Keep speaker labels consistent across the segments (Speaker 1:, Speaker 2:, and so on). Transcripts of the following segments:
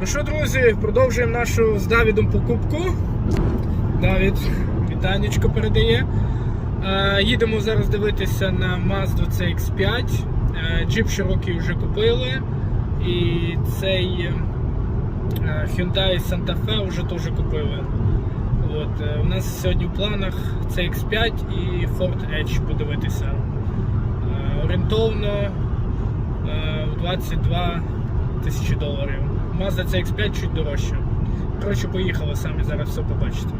Speaker 1: Ну що, друзі, продовжуємо нашу з Давідом покупку. Давід вітанечко передає. Е, їдемо зараз дивитися на Mazda CX5. Е, Jeep Cherokee вже купили. І цей е, Hyundai Santa Fe вже теж купили. От, у нас сьогодні в планах CX5 і Ford Edge подивитися. Орієнтовно в 22 тисячі доларів. Mazda CX5 чуть дорожче. Коротше, поїхали самі, зараз все побачите.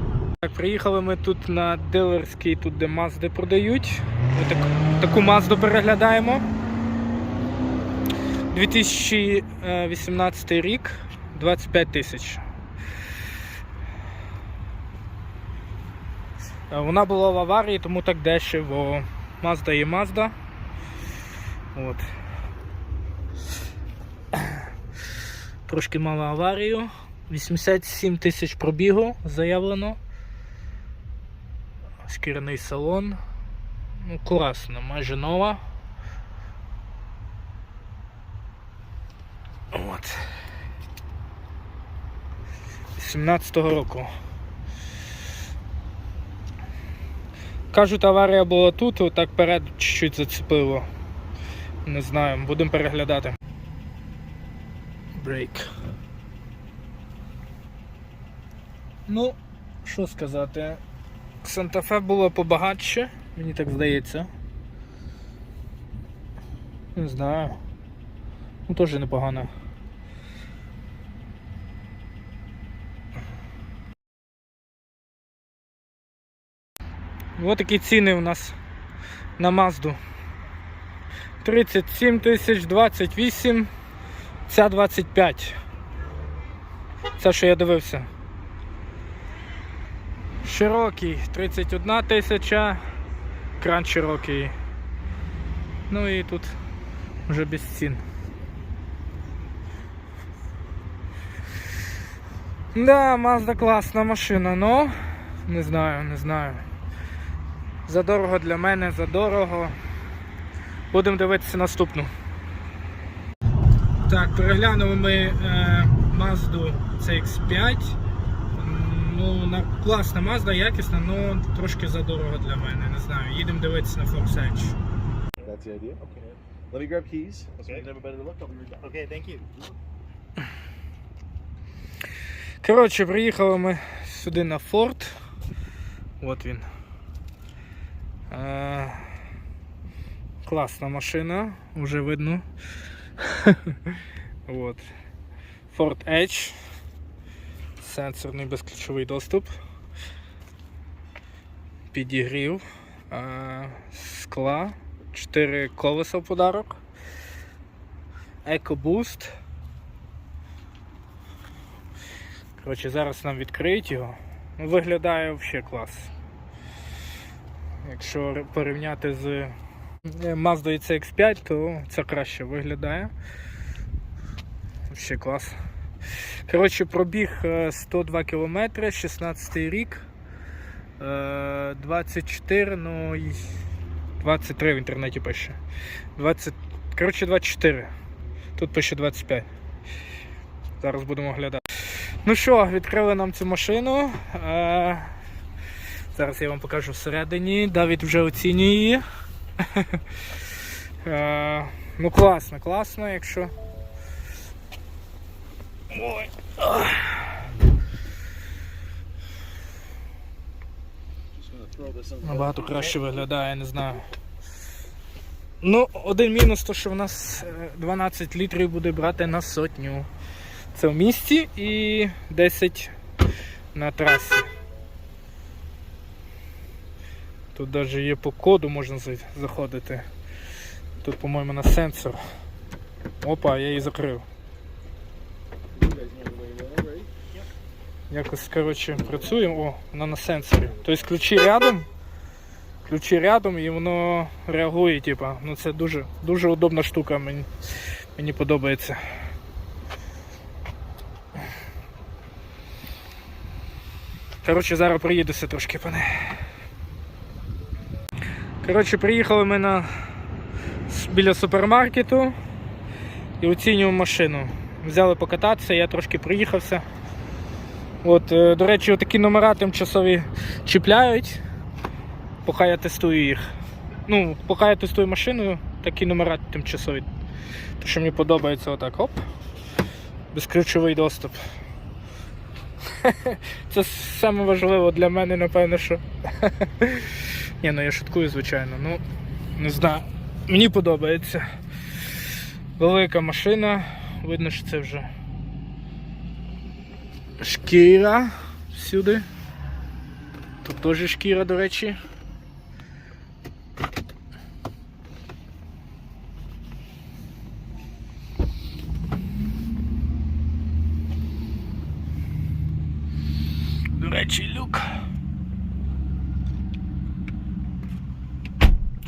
Speaker 1: Так, приїхали ми тут на дилерський, тут де Mazda продають. Ми так, таку Mazda переглядаємо. 2018 рік, 25 тисяч. Е, Вона була в аварії, тому так дешево. Mazda є Mazda. От. Трошки мала аварію. 87 тисяч пробігу заявлено. Шкіряний салон. Ну, класно, майже нова. От. 17-го року. Кажуть, аварія була тут, отак перед чуть-чуть зацепило. Не знаю, будемо переглядати. Брейк. Ну, що сказати. Санта-Фе було побагатше, мені так здається. Не знаю. Ну теж непогано. Ось такі ціни у нас на Мазду. 37 тисяч, 28, ця 25. Це що я дивився. Широкий 31 тисяча, кран широкий. Ну і тут вже без цін. Да, Mazda класна машина, но не знаю, не знаю. Задорого для мене, задорого. Будемо дивитися наступну. Так, переглянули ми е, Mazda CX5. Ну, на, класна Mazda, якісна, але трошки задорого для мене. Не знаю. Їдемо дивитися на Force Edge.
Speaker 2: That's the idea. Okay. Let me grab keys. Look.
Speaker 3: Okay, thank you.
Speaker 1: Коротше, приїхали ми сюди на Ford. От він. Е, класна машина, вже видно. От. Ford Edge. Сенсорний безключовий доступ. Підігрів. Скла. 4 колеса в подарок. EcoBoost. Коротше, зараз нам відкриють його. Ну, виглядає взагалі клас. Якщо порівняти з е, Mazda CX5, то це краще виглядає. Взагалі клас. Коротше, пробіг е, 102 км, 16 рік. Е, 24, ну і 23 в інтернеті пише. 20, коротше, 24. Тут пише 25. Зараз будемо оглядати. Ну що, відкрили нам цю машину. Е, зараз я вам покажу всередині. Давід вже оцінює її. Е, ну класно, класно, якщо. Ой. Набагато краще виглядає, не знаю. Ну, один мінус, то що в нас е, 12 літрів буде брати на сотню. Це в місті і 10 на трасі. Тут навіть є по коду можна заходити. Тут, по-моєму, на сенсор. Опа, я її закрив. Якось, коротше, працюємо. О, вона на сенсорі. Тобто ключі рядом. Ключі рядом і воно реагує, типа. Ну це дуже, дуже удобна штука, мені, мені подобається. Коротше, зараз приїдуся трошки, пане. Коротше, приїхали ми на біля супермаркету і оцінюємо машину. взяли покататися, я трошки приїхався. От, е, до речі, такі номера тимчасові чіпляють, поки я тестую їх. Ну, поки я тестую машину, такі номера тимчасові. То, що мені подобається отак, оп. Безключовий доступ. Це саме важливо для мене, напевно, що. Ні, ну я шуткую, звичайно. Ну, не знаю. Мені подобається. Велика машина. Видно, що це вже шкіра всюди. Тут теж шкіра, до речі. До речі, люк.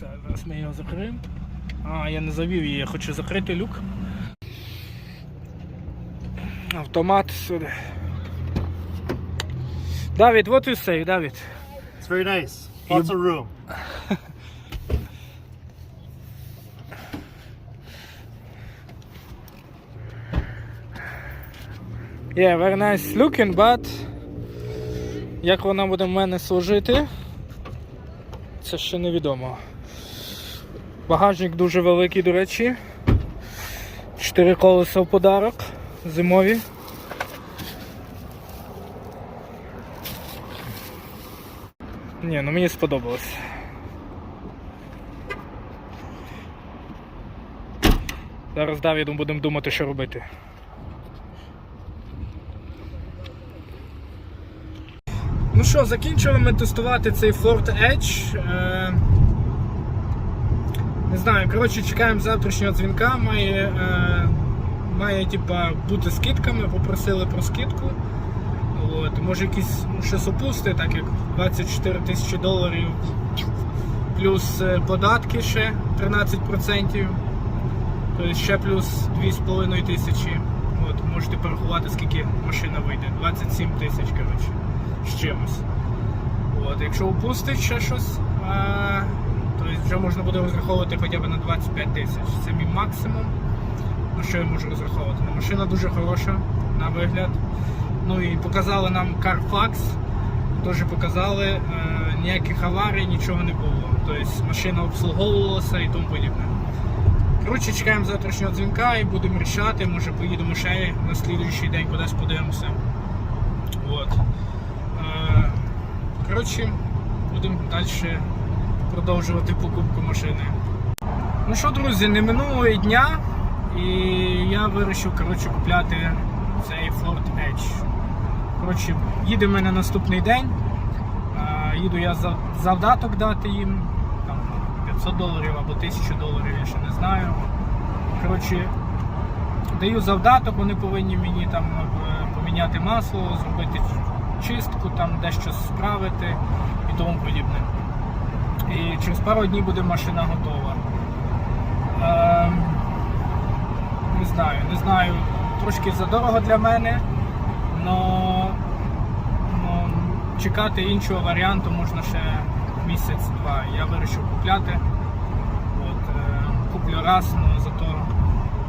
Speaker 1: Так, зараз ми його закриємо. А, я не завів її, я хочу закрити люк. Автомат сюди. Давід, what you say, Давід?
Speaker 3: It's very nice. Lots of room.
Speaker 1: Yeah, very nice looking, but як вона буде в мене служити, це ще невідомо. Багажник дуже великий, до речі. Чотири колеса в подарок зимові. Ні, ну мені сподобалось. Зараз Давідом будемо думати, що робити. Ну що, закінчили ми тестувати цей Ford Edge. Е, не знаю, коротше, чекаємо завтрашнього дзвінка. Має, е, має типа, бути скидка, ми попросили про скидку. От, може якісь ну, щось опусти, так як 24 тисячі доларів. Плюс е, податки ще 13%. Тобто ще плюс 2,5 тисячі. От, можете порахувати, скільки машина вийде. 27 тисяч, коротше, з чимось. От, якщо опустить ще щось, а, вже можна буде розраховувати хоча б на 25 тисяч. Це мій максимум, на що я можу розраховувати. Ну, Машина дуже хороша на вигляд. Ну і показали нам Carfax, теж показали, е, ніяких аварій, нічого не було. Тобто машина обслуговувалася і тому подібне. Коротше, чекаємо завтрашнього дзвінка і будемо рішати. Може поїдемо ще на слідуючий день кудись подивимося. От. Е, Коротше, будемо далі продовжувати покупку машини. Ну що, друзі, не минулого дня, і я вирішив коротше, купляти цей Ford Edge. Коротше, їдемо ми на наступний день. Їду я за завдаток дати їм. Там 500 доларів або 1000 доларів, я ще не знаю. Коротше, даю завдаток, вони повинні мені там е, поміняти масло, зробити чистку, там дещо справити і тому подібне. І через пару днів буде машина готова. Ем, не знаю, не знаю, трошки задорого для мене, але чекати іншого варіанту можна ще місяць-два. Я вирішив купляти. От, е, куплю раз, але зато,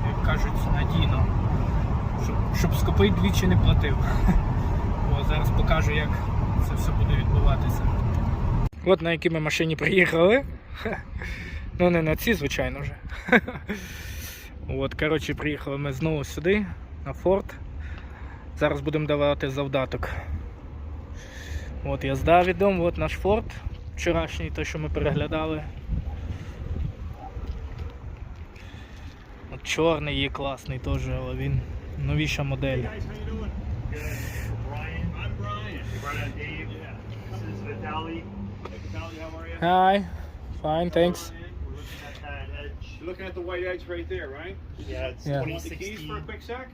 Speaker 1: як кажуть, надійно. Щоб, щоб скопий двічі не платив. О, зараз покажу, як це все буде відбуватися. От на якій ми машині приїхали. Ну не на ці, звичайно вже. От, коротше, приїхали ми знову сюди, на форт. Зараз будемо давати завдаток. От я з Давідом, от наш форт. Вчорашній, той, що ми переглядали. От чорний є класний теж, але він новіша модель.
Speaker 3: Brian. I'm Brian. Brian, Dave. This is Vitaly. Vitaly, how are you?
Speaker 1: Hi, fine, thanks.
Speaker 3: We're looking at that edge.
Speaker 2: You're looking at the white edge right there, right?
Speaker 3: Yeah, it's
Speaker 1: Yeah.
Speaker 2: Want the keys for a
Speaker 3: 2016.
Speaker 2: quick sec?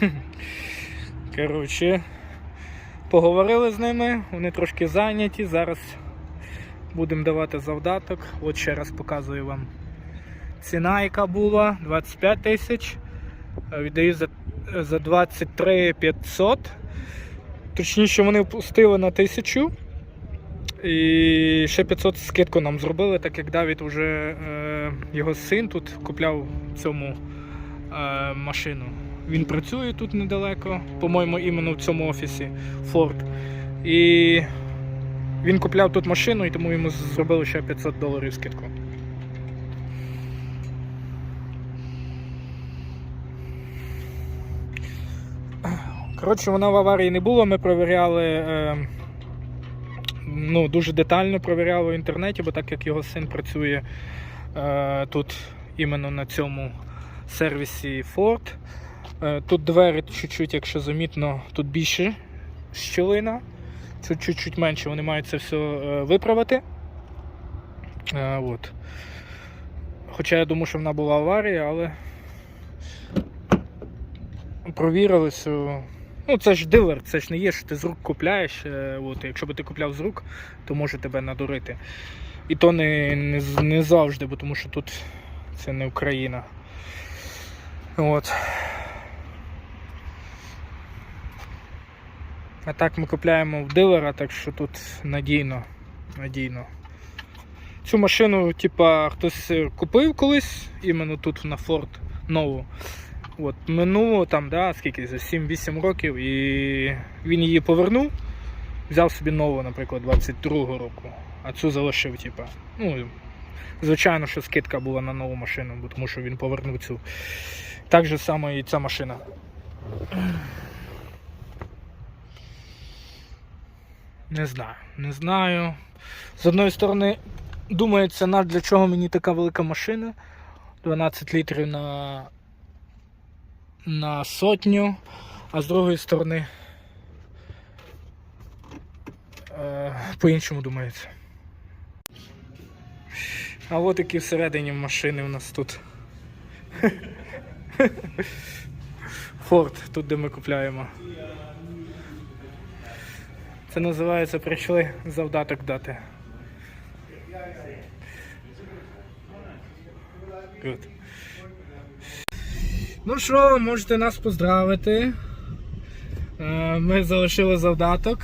Speaker 1: Коротше, поговорили з ними, вони трошки зайняті. Зараз будемо давати завдаток. От ще раз показую вам. Ціна, яка була 25 тисяч. Віддаю за, за 23 500. Точніше, вони впустили на тисячу. І ще 500 скидку нам зробили, так як Давід вже е, його син тут купляв цьому е, машину. Він працює тут недалеко, по-моєму, іменно в цьому офісі Ford. І він купляв тут машину, і тому йому зробили ще 500 доларів скидку. Коротше, вона в аварії не було. Ми провіряли. Е, ну, дуже детально провіряли в інтернеті, бо так як його син працює е, тут іменно на цьому сервісі Ford. Е, тут двері чуть-чуть, якщо замітно, тут більше щілина, тут чуть-чуть менше, вони мають це все е, виправити. Е, от. Хоча я думаю, що вона була аварія, але провірили, що. Ну, це ж дилер, це ж не є, що ти з рук купляєш. е, От, якщо би ти купляв з рук, то може тебе надурити. І то не, не, не завжди, бо тому що тут це не Україна. От. А так ми купляємо в дилера, так що тут надійно. надійно. Цю машину, типа, хтось е, купив колись, іменно тут на Ford нову. От, минуло там, да, скільки, за 7-8 років, і він її повернув, взяв собі нову, наприклад, 22-го року, а цю залишив, типа. Ну, звичайно, що скидка була на нову машину, бо тому що він повернув цю. Так же само і ця машина. Не знаю, не знаю. З одної сторони, думається, для чого мені така велика машина. 12 літрів на на сотню, а з другої сторони е, по-іншому думається. А от які всередині машини у нас тут. Форд, тут де ми купляємо. Це називається прийшли завдаток дати. Good. Ну що, можете нас поздравити. Е, Ми залишили завдаток.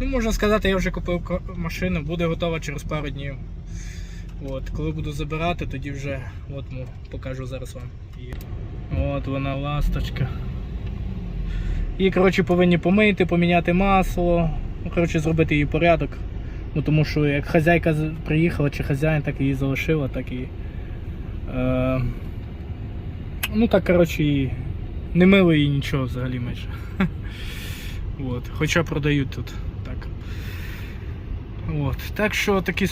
Speaker 1: Ну, можна сказати, я вже купив машину, буде готова через пару днів. От, коли буду забирати, тоді вже от покажу зараз вам. От вона ласточка. Її, коротше, повинні помити, поміняти масло. Ну, коротше, зробити її порядок. Ну, тому що як хазяйка приїхала чи хазяїн, так її залишила, так і. Е, Ну так, коротше, і не мили і нічого взагалі майже. От. Хоча продають тут. Так. От. Так що такі.